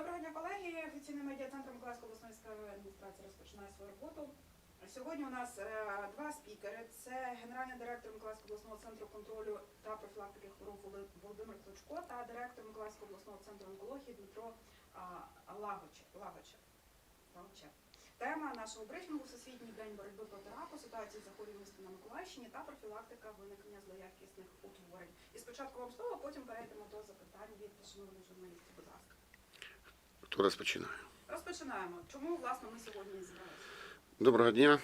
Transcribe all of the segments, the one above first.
Доброго дня, колеги. Офіційний медіа-центр Миколаївської обласної військової адміністрації розпочинає свою роботу. Сьогодні у нас е, два спікери. Це генеральний директор Миколаївського обласного центру контролю та профілактики хвороб Володимир Клочко та директор Миколаївського обласного центру онкології Дмитро а, Лагоче. Лагоче. Лагоче. Тема нашого брифінгу Всесвітній день боротьби проти раку, ситуації захворюваності на Миколаївщині та профілактика виникнення злоякісних утворень. І спочатку вам слово, потім перейдемо до запитань від шановних журналістів. Будь ласка. Хто розпочинає? Розпочинаємо. Чому власне ми сьогодні зібралися? Доброго дня.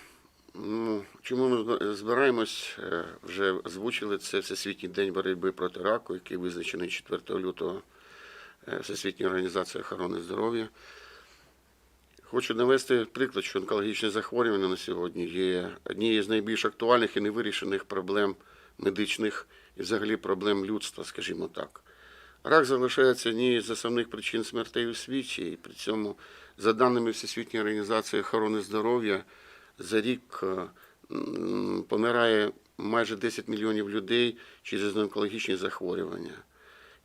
Ну, чому ми збираємось? Е, Вже озвучили це Всесвітній день боротьби проти раку, який визначений 4 лютого е, Всесвітньою організацією охорони здоров'я. Хочу навести приклад, що онкологічне захворювання на сьогодні є однією з найбільш актуальних і невирішених проблем медичних і взагалі проблем людства, скажімо так. Рак залишається однією з основних причин смертей у світі, і при цьому, за даними Всесвітньої організації охорони здоров'я, за рік е, помирає майже 10 мільйонів людей через онкологічні захворювання.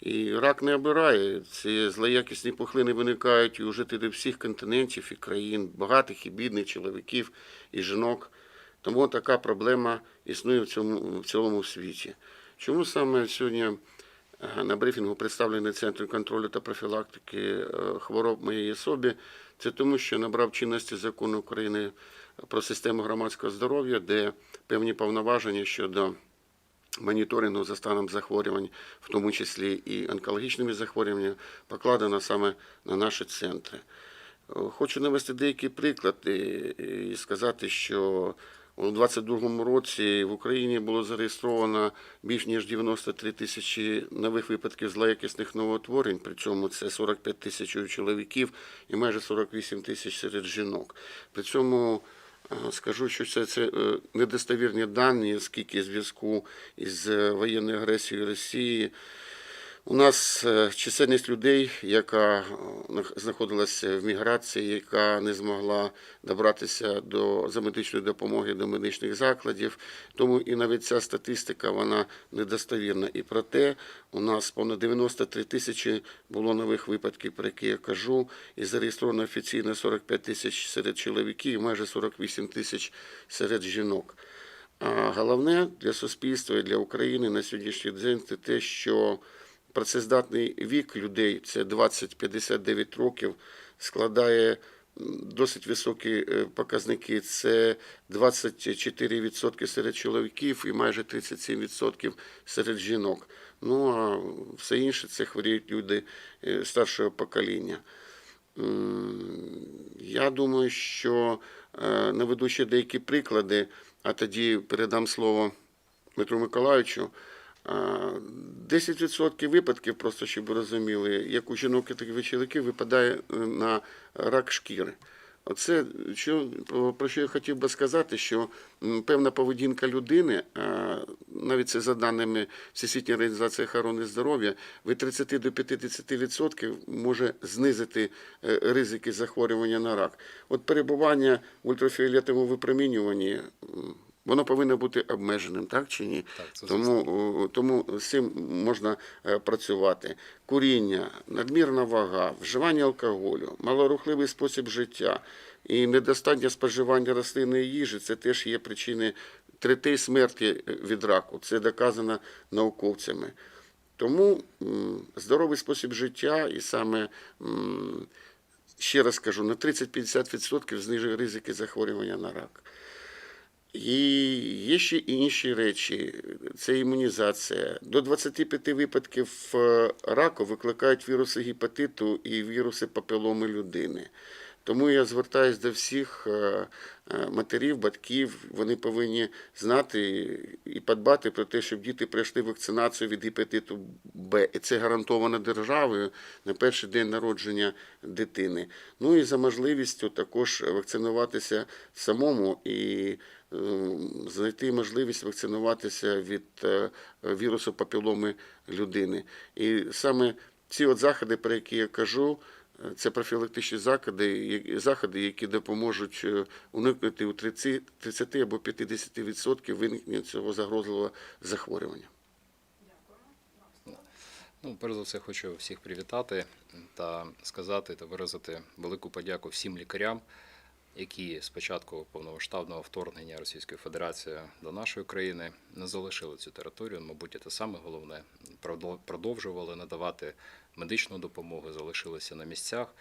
І рак не обирає. Ці злоякісні пухлини виникають у жителів всіх континентів і країн, багатих і бідних чоловіків і жінок. Тому така проблема існує в цьому в цілому світі. Чому саме сьогодні на брифінгу представлений Центр контролю та профілактики е, хвороб моєї особі? Це тому, що набрав чинності закон України про систему громадського здоров'я, де певні повноваження щодо моніторингу за станом захворювань, в тому числі і онкологічними захворюваннями, покладено саме на наші центри. Е, Хочу навести деякі приклади і сказати, що у 2022 році в Україні було зареєстровано більш ніж 93 тисячі нових випадків злоякісних новоутворень, причому це 45 тисяч у чоловіків і майже 48 тисяч серед жінок. При цьому Е, Скажу, що це, це е, недостовірні дані, оскільки зв'язку із е, воєнною агресією Росії у нас е, чисельність людей, яка е, знаходилася в міграції, яка не змогла добратися до за медичної допомоги до медичних закладів. Тому і навіть ця статистика вона недостовірна. І проте у нас понад 93 тисячі було нових випадків, про які я кажу, і зареєстровано офіційно 45 тисяч серед чоловіків, і майже 48 тисяч серед жінок. А головне для суспільства і для України на сьогоднішній день це те, що працездатний вік людей це 20-59 років, складає досить високі е, показники. Це 24% серед чоловіків і майже 37% серед жінок. Ну а все інше це хворіють люди е, старшого покоління. Я думаю, що е, наведу ще деякі приклади, а тоді передам слово Дмитру Миколаївичу. А, 10% випадків, просто щоб ви розуміли, як у жінок так і у чоловіків, випадає е, на рак шкіри. Оце що, про- що я хотів би сказати, що певна поведінка людини, навіть це за даними Всесвітньої організації охорони здоров'я, від 30 до 50% може знизити е, ризики захворювання на рак. От перебування в ультрафіолетовому випромінюванні, воно повинно бути обмеженим, так чи ні? Так, це тому, тому з цим можна е, працювати. Куріння, надмірна вага, вживання алкоголю, малорухливий спосіб життя і недостатнє споживання рослинної їжі це теж є причини третей смерті е, від раку. Це доказано науковцями. Тому здоровий спосіб життя і саме. Ще раз кажу, на 30-50% знижує ризики захворювання на рак. І є ще інші речі, це імунізація. До 25 випадків е, раку викликають віруси гепатиту і віруси папіломи людини. Тому я звертаюся до всіх е, е, матерів, батьків. Вони повинні знати і подбати про те, щоб діти пройшли вакцинацію від гепатиту Б. І це гарантовано державою на перший день народження дитини. Ну і за можливістю також вакцинуватися самому і е, знайти можливість вакцинуватися від е, вірусу папіломи людини. І саме ці от заходи, про які я кажу, це профілактичні заходи, заходи, які допоможуть е, уникнути у 30, 30 або 50% виникнення цього загрозливого захворювання. Ну, перш за все, хочу всіх привітати та сказати та виразити велику подяку всім лікарям, які з початку повномасштабного вторгнення Російської Федерації до нашої країни не залишили цю територію. Мабуть, це саме головне. Продовжували надавати медичну допомогу, залишилися на місцях,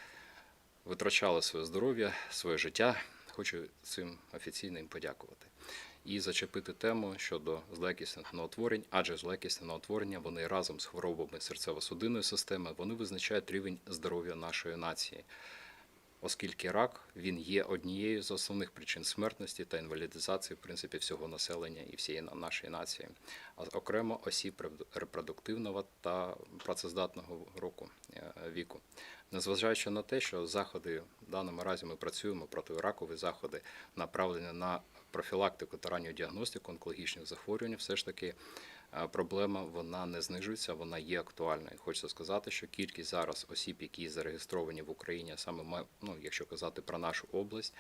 витрачали своє здоров'я, своє життя. Хочу цим офіційно їм подякувати. І зачепити тему щодо злякісних новотворень, адже злякісні новотворення вони разом з хворобами серцево-судинної системи вони визначають рівень здоров'я нашої нації, оскільки рак він є однією з основних причин смертності та інвалідизації в принципі всього населення і всієї нашої нації, а окремо осіб репродуктивного та працездатного року е, віку. Незважаючи на те, що заходи в даному разі ми працюємо проти ракові заходи, направлені на профілактику та ранню діагностику онкологічних захворювань, все ж таки е, проблема вона не знижується, вона є актуальною. Хочеться сказати, що кількість зараз осіб, які зареєстровані в Україні, саме ну, якщо казати про нашу область,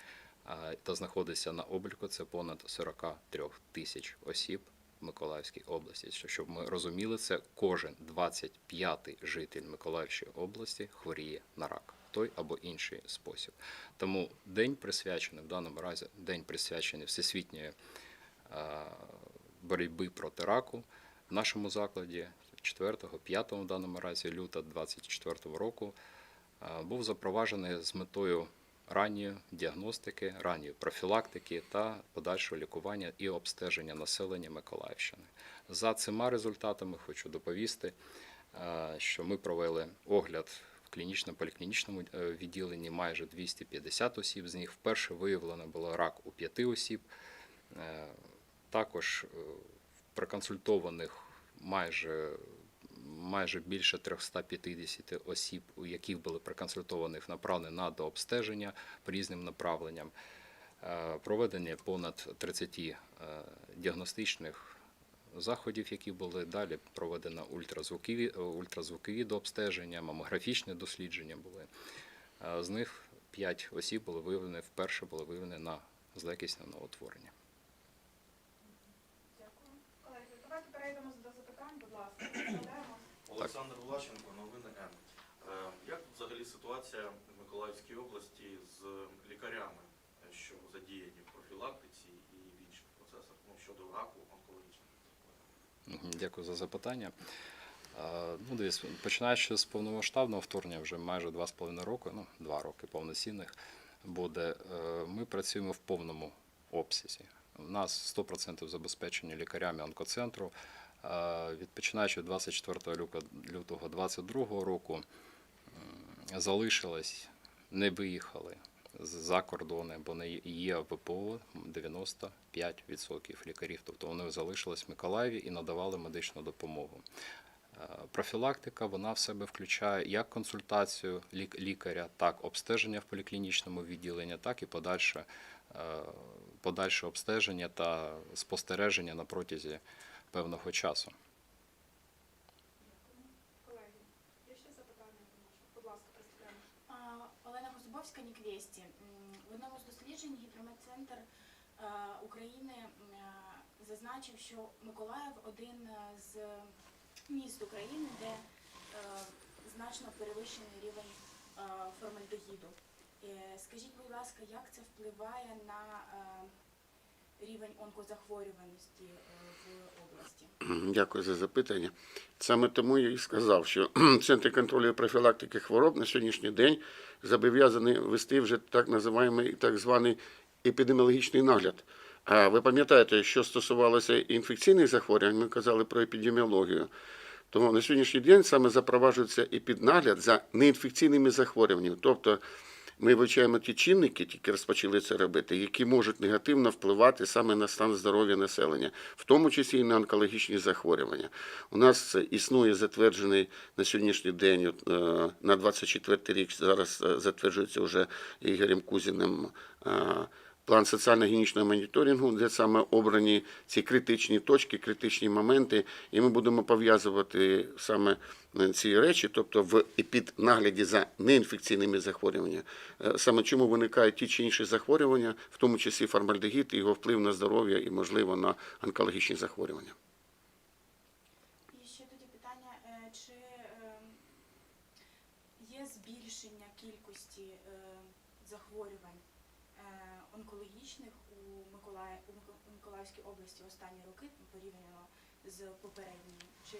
е, та знаходиться на обліку, це понад 43 тисяч осіб. Миколаївській області, Що- щоб ми розуміли, це кожен 25-й житель Миколаївської області хворіє на рак той або інший спосіб. Тому день присвячений в даному разі день присвячений всесвітньої е, боротьби проти раку в нашому закладі 4-5 в даному разі люта 24 року е, був запроваджений з метою ранньої діагностики, ранньої профілактики та подальшого лікування і обстеження населення Миколаївщини. За цими результатами хочу доповісти, е, що ми провели огляд клінічно-поліклінічному е, відділенні майже 250 осіб. З них вперше виявлено було рак у 5 осіб. Е, Також е, проконсультованих майже майже більше 350 осіб, у яких були проконсультованих, направлені на дообстеження по різним направленням. Проведені понад 30 е, діагностичних заходів, які були далі. Проведено ультразвукові, ультразвукові дообстеження, мамографічне дослідження були. З них 5 осіб були виявлені, вперше були виявлені на злякісне новотворення. Дякую. Колеги, давайте перейдемо до запитань, будь ласка. Олександр Влащенко, новини М. Е, Як тут взагалі ситуація в Миколаївській області з лікарями, що задіяні в профілактиці і в інших процесах ну, щодо раку Дякую за запитання. Ну, дивіться, починаючи з повномасштабного вторгнення, вже майже два з половиною роки, ну, два роки повноцінних буде, е, ми працюємо в повному обсязі. У нас 100% забезпечені лікарями онкоцентру. Е, Від починаючи 24 люка- лютого 2022 року залишилось, не виїхали за кордони, бо не є ВПО 95% лікарів. Тобто вони залишились в Миколаєві і надавали медичну допомогу. Е, Профілактика вона в себе включає як консультацію лік- лікаря, так обстеження в поліклінічному відділенні, так і подальше, е, подальше обстеження та спостереження на протязі певного часу. Колеги, є ще запитання? Будь ласка, представляємо. А, Козубовська, Ніквесті. В одному з досліджень гідрометцентр е, України е, зазначив, що Миколаїв один е, з міст України, де значно перевищений рівень формальдегіду. Скажіть, будь ласка, як це впливає на рівень онкозахворюваності е, в області? Дякую за запитання. Саме тому я і сказав, що Центр контролю і профілактики хвороб на сьогоднішній день зобов'язані вести вже так називаємий так званий епідеміологічний нагляд. А ви пам'ятаєте, що стосувалося інфекційних захворювань, ми казали про епідеміологію. Тому на сьогоднішній день саме запроваджується епіднагляд за неінфекційними захворюваннями. Тобто ми вивчаємо ті чинники, тільки розпочали це робити, які можуть негативно впливати саме на стан здоров'я населення, в тому числі і на онкологічні захворювання. У нас е, існує затверджений на сьогоднішній день, е, на 24 рік зараз е, затверджується вже Ігорем Кузіним. План соціально-гінічного моніторингу, де саме обрані ці критичні точки, критичні моменти, і ми будемо пов'язувати саме е, ці речі, тобто в епіднагляді за неінфекційними захворюваннями. Е, Саме чому виникають ті чи інші захворювання, в тому числі формальдегід, його вплив на здоров'я і, можливо, на онкологічні захворювання. І ще тоді питання, е, чи е, є збільшення кількості е, захворювань е, онкологічних у Миколаї у Миколаївській області останні роки порівняно з попередніми? Чи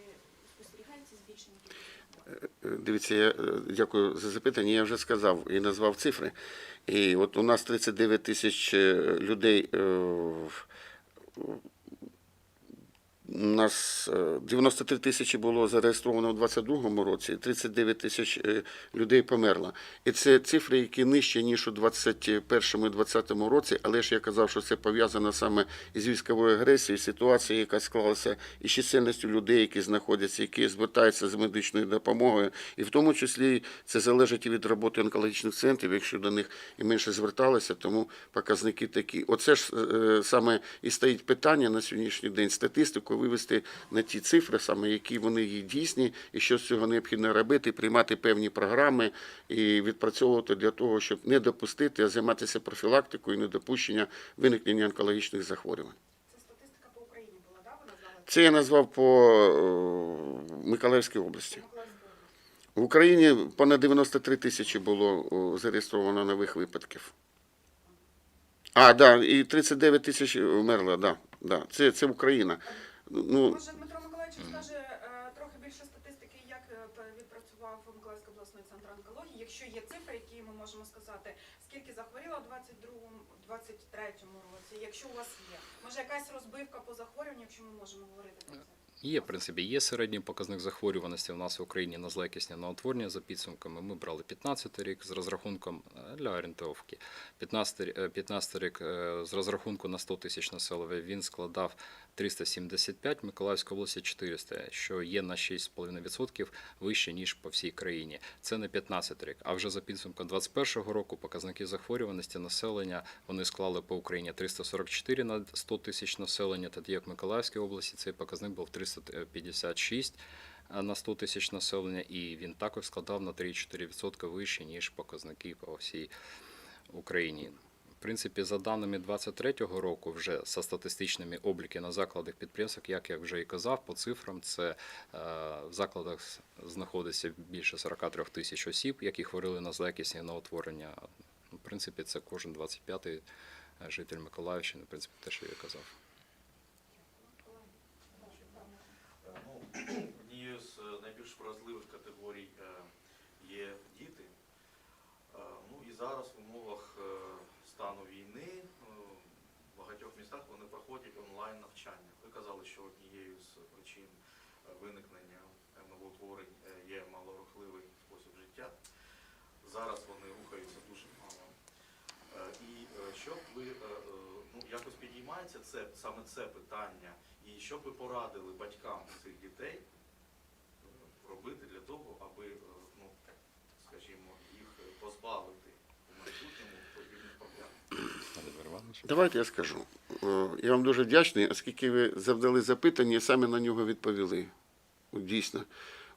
спостерігається збільшення захворювань? Е, Дивіться, я е, дякую за запитання. Я вже сказав і назвав цифри. І от у нас 39 тисяч е, людей. Е, У нас е, 93 тисячі було зареєстровано у 2022 році, і 39 тисяч е, людей померло. І це цифри, які нижче, ніж у 2021 і 2020 році, але ж я казав, що це пов'язано саме із військовою агресією, ситуацією, яка склалася із чисельністю людей, які знаходяться, які звертаються з медичною допомогою. І в тому числі це залежить і від роботи онкологічних центрів, якщо до них і менше зверталися, тому показники такі. Оце ж е, саме і стоїть питання на сьогоднішній день статистику вивести на ті цифри, саме які вони є дійсні, і що з цього необхідно робити, приймати певні програми і відпрацьовувати для того, щоб не допустити, а займатися профілактикою і недопущення виникнення онкологічних захворювань. Це статистика по Україні була, да? Це я назвав по е, Миколаївській області. В Україні понад 93 тисячі було зареєстровано нових випадків. А, да, і 39 тисяч вмерло, да, да. Це, це Україна. Ну, Може, Дмитро Миколаївич скаже е, трохи більше статистики, як е, відпрацював Миколаївський обласний центр онкології, якщо є цифри, які ми можемо сказати, скільки захворіло 22-му, 23-му році, якщо у вас є. Може, якась розбивка по захворюванню, якщо ми можемо говорити про це? Є, в принципі, є середній показник захворюваності в нас в Україні на злоякісні новотворення за підсумками. Ми брали 15 рік з розрахунком е, для орієнтовки. 15, рі- е, 15 рік е, з розрахунку на 100 тисяч населення він складав 375, Миколаївська області 400, що є на 6,5% вище, ніж по всій країні. Це не 15 рік. А вже за підсумком 2021 року показники захворюваності населення вони склали по Україні 344 на 100 тисяч населення, тоді як в Миколаївській області цей показник був 356 на 100 тисяч населення, і він також складав на 3,4% вище, ніж показники по всій Україні. В принципі, за даними 2023 року, вже за статистичними обліки на закладах підприємствах, як я вже і казав, по цифрам це е, в закладах знаходиться більше 43 тисяч осіб, які хворіли на злоякісні новотворення. В принципі, це кожен 25-й житель Миколаївщини, в принципі, те, що я казав. Е, Ну, однією з е, найбільш вразливих категорій е, є діти. Е, Ну і зараз в умовах е, стану війни е, в багатьох містах вони проходять онлайн навчання. Ви казали, що однією з причин е, виникнення новоутворень є малорухливий спосіб життя. Зараз вони рухаються дуже мало. І е, що б ви ну якось підіймається це саме це питання, і що б ви порадили батькам цих дітей робити для того, аби ну скажімо, їх позбавити давайте я скажу. Е, Я вам дуже вдячний, оскільки ви завдали запитання і самі на нього відповіли. Дійсно,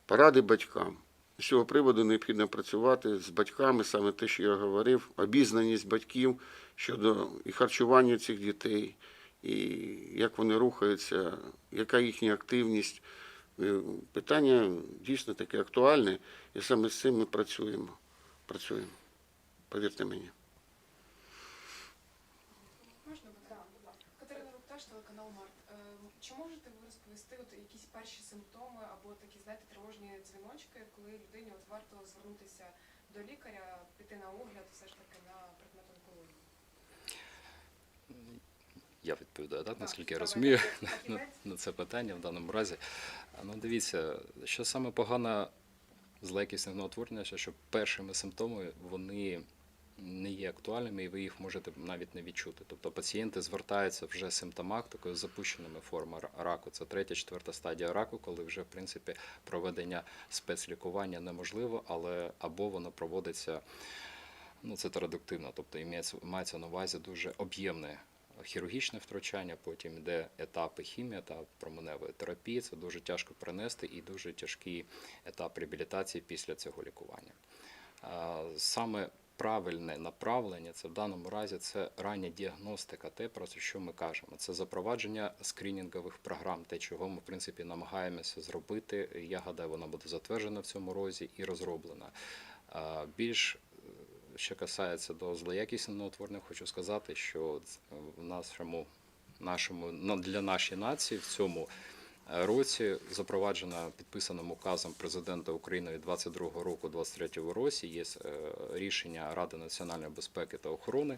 поради батькам. З цього приводу необхідно працювати з батьками, саме те, що я говорив, обізнаність батьків щодо і харчування цих дітей, і як вони рухаються, яка їхня активність. Е, Питання дійсно таке актуальне, і саме з цим ми працюємо. Працюємо. Повірте мені. Можна? Катерина Рупташ, телеканал Март. Е, Чи можете ви розповісти от якісь перші симптоми або такі, знаєте, тривожні дзвіночки, коли людині от варто звернутися до лікаря, піти на огляд все ж таки на предмет онкології? Я відповідаю, так, наскільки я розумію. на, це питання в даному разі. Ну, дивіться, що саме погано з легкісних новотворення, що першими симптомами вони не є актуальними, і ви їх можете навіть не відчути. Тобто пацієнти звертаються вже симптоматикою запущеними формами раку. Це третя, четверта стадія раку, коли вже в принципі проведення спецлікування неможливо, але або воно проводиться ну, це традуктивно, тобто імеється, мається на увазі дуже об'ємне хірургічне втручання, потім йде етапи хімії, етап променевої терапії. Це дуже тяжко перенести і дуже тяжкий етап реабілітації після цього лікування. Саме правильне направлення це в даному разі це рання діагностика, те, про що ми кажемо. Це запровадження скринінгових програм, те, чого ми в принципі намагаємося зробити. Я гадаю, вона буде затверджена в цьому розі і розроблена. Більш е, що касається до злоякісного утворення, хочу сказати, що в нашому, нашому для нашої нації в цьому році запроваджена підписаним указом президента України від 22 року 23 році є е, рішення Ради національної безпеки та охорони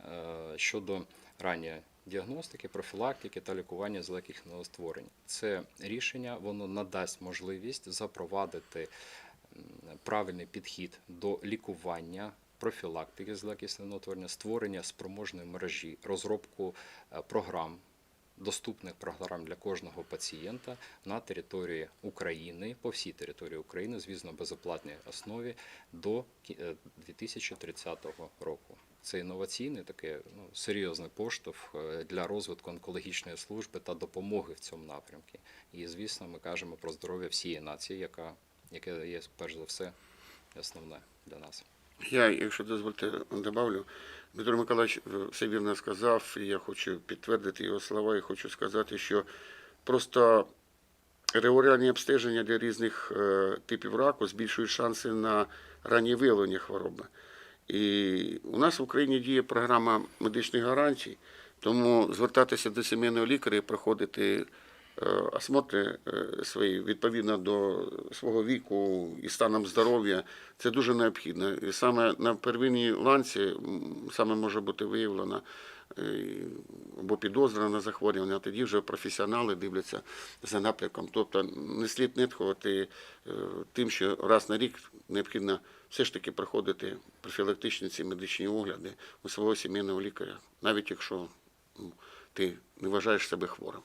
е, щодо ранньої діагностики, профілактики та лікування злоякісного створення. Це рішення воно надасть можливість запровадити правильний підхід до лікування. Профілактики злоякісного утворення, створення спроможної мережі, розробку е, програм доступних програм для кожного пацієнта на території України, по всій території України, звісно, безоплатній основі до кі- е, 2030 року. Це інноваційний такий ну, серйозний поштовх е, для розвитку онкологічної служби та допомоги в цьому напрямку. І, звісно, ми кажемо про здоров'я всієї нації, яка, яке є перш за все основне для нас. Я, якщо дозвольте, добавлю. Дмитро Миколаївич все вірно сказав, і я хочу підтвердити його слова, і хочу сказати, що просто регулярні обстеження для різних е, типів раку збільшують шанси на раннє виявлення хвороби. І у нас в Україні діє програма медичних гарантій, тому звертатися до сімейного лікаря і проходити осмотри е, свої відповідно до свого віку і станом здоров'я, це дуже необхідно. І саме на первинній ланці саме може бути виявлено е, або підозра на захворювання, а тоді вже професіонали дивляться за напрямком. Тобто не слід нитхувати е, тим, що раз на рік необхідно все ж таки проходити профілактичні ці медичні огляди у свого сімейного лікаря, навіть якщо ти не вважаєш себе хворим.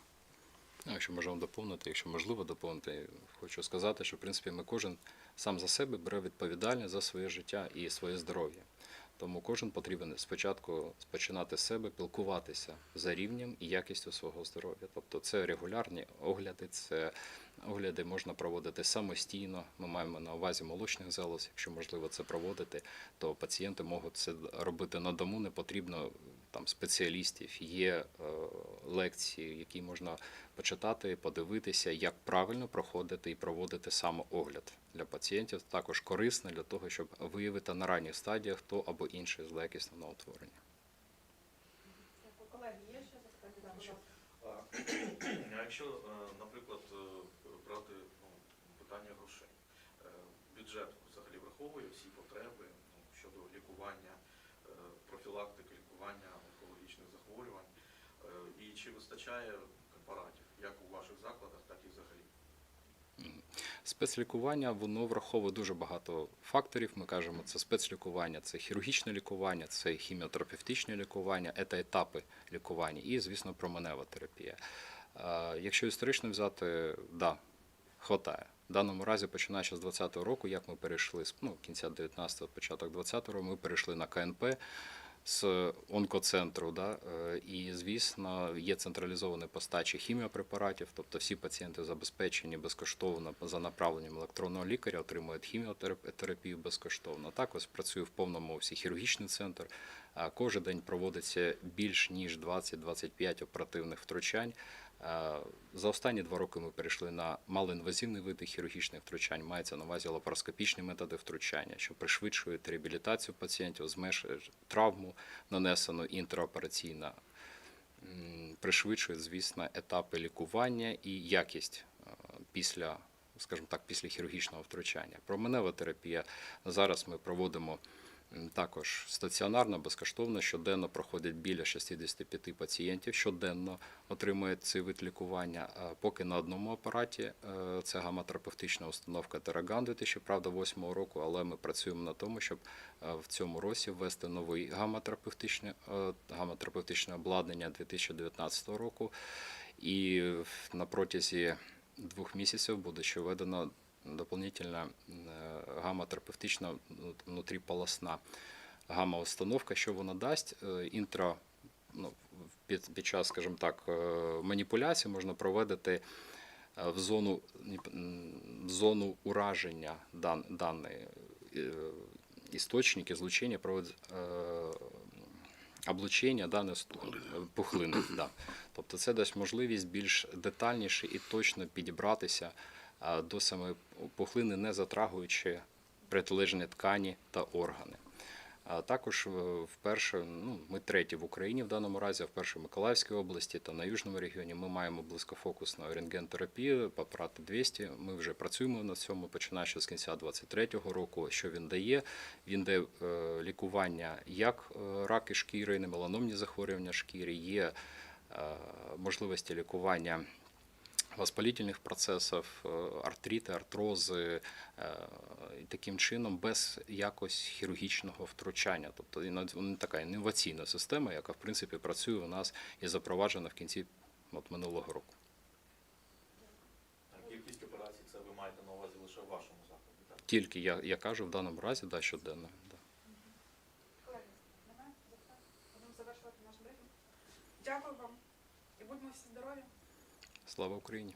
Якщо можемо доповнити, якщо можливо доповнити, хочу сказати, що в принципі ми кожен сам за себе бере відповідальність за своє життя і своє здоров'я. Тому кожен потрібен спочатку починати з себе, пілкуватися за рівнем і якістю свого здоров'я. Тобто це регулярні огляди, це огляди можна проводити самостійно. Ми маємо на увазі молочних залоз. Якщо можливо це проводити, то пацієнти можуть це робити на дому. Не потрібно там спеціалістів. Є е, лекції, які можна почитати, подивитися, як правильно проходити і проводити самоогляд для пацієнтів. Також корисно для того, щоб виявити на ранніх стадіях то або інше злоякісне новотворення. Колеги, є ще запитання? А якщо, е, наприклад, е, брати ну, питання грошей, бюджет взагалі враховує всі потреби ну, щодо лікування, профілактики лікування онкологічних захворювань, Е, і чи вистачає препаратів як у ваших закладах, так і взагалі? Спецлікування воно враховує дуже багато факторів. Ми кажемо, це спецлікування, це хірургічне лікування, це хіміотерапевтичне лікування, це етапи лікування і, звісно, променева терапія. Е, Якщо історично взяти, да, хватає. В даному разі, починаючи з 2020 року, як ми перейшли з ну, кінця 19-го, початок 20-го, ми перейшли на КНП з онкоцентру. Да? е, І, звісно, є централізована постача хіміопрепаратів, тобто всі пацієнти забезпечені безкоштовно за направленням електронного лікаря, отримують хіміотерапію безкоштовно. Також працює в повному обсязі хірургічний центр. А Кожен день проводиться більш ніж 20-25 оперативних втручань. За останні два роки ми перейшли на малоінвазивні види хірургічних втручань. Мається на увазі лапароскопічні методи втручання, що пришвидшують реабілітацію пацієнтів, зменшують травму, нанесену інтраопераційно, м, пришвидшують, звісно, етапи лікування і якість після, скажімо так, після хірургічного втручання. Променева терапія зараз ми проводимо. Також стаціонарно, безкоштовно, щоденно проходять біля 65 пацієнтів, щоденно отримують цей вид лікування. Поки на одному апараті е, це гаматерапевтична установка Тераган 2008 року, але ми працюємо на тому, щоб е, в цьому році ввести новий гаматерапевтичне, е, гаматерапевтичне обладнання 2019 року. І на протязі двох місяців буде ще введено дополнительна е, гамма-терапевтична ну, внутріполосна гамма-установка, що вона дасть інтра, ну, під, під час, скажімо так, е, маніпуляції можна проводити в зону, в зону ураження дан, даної е, істочник излучения проводить облучення да, не ст- пухлини. Да. Тобто це дасть можливість більш детальніше і точно підібратися до самої пухлини, не затрагуючи протилежні ткані та органи. А також е, вперше, ну, ми треті в Україні в даному разі, а вперше в Миколаївській області та на Южному регіоні ми маємо близькофокусну рентгентерапію, апарати 200. Ми вже працюємо на цьому, починаючи з кінця 2023 року. Що він дає? Він дає е, лікування як е, раки шкіри, немеланомні захворювання шкіри, є можливості лікування воспалительних процесів, е, артрити, артрози, е, і таким чином без якось хірургічного втручання. Тобто не така інноваційна система, яка в принципі працює у нас і запроваджена в кінці от, минулого року. Кількість операцій це ви маєте на увазі лише в вашому закладі, так? Тільки я, я кажу в даному разі да, щоденно. Да. Колеги, немає запитань? Будемо завершувати наш брифінг. Дякую вам і будьмо всі здорові. Слава Україні!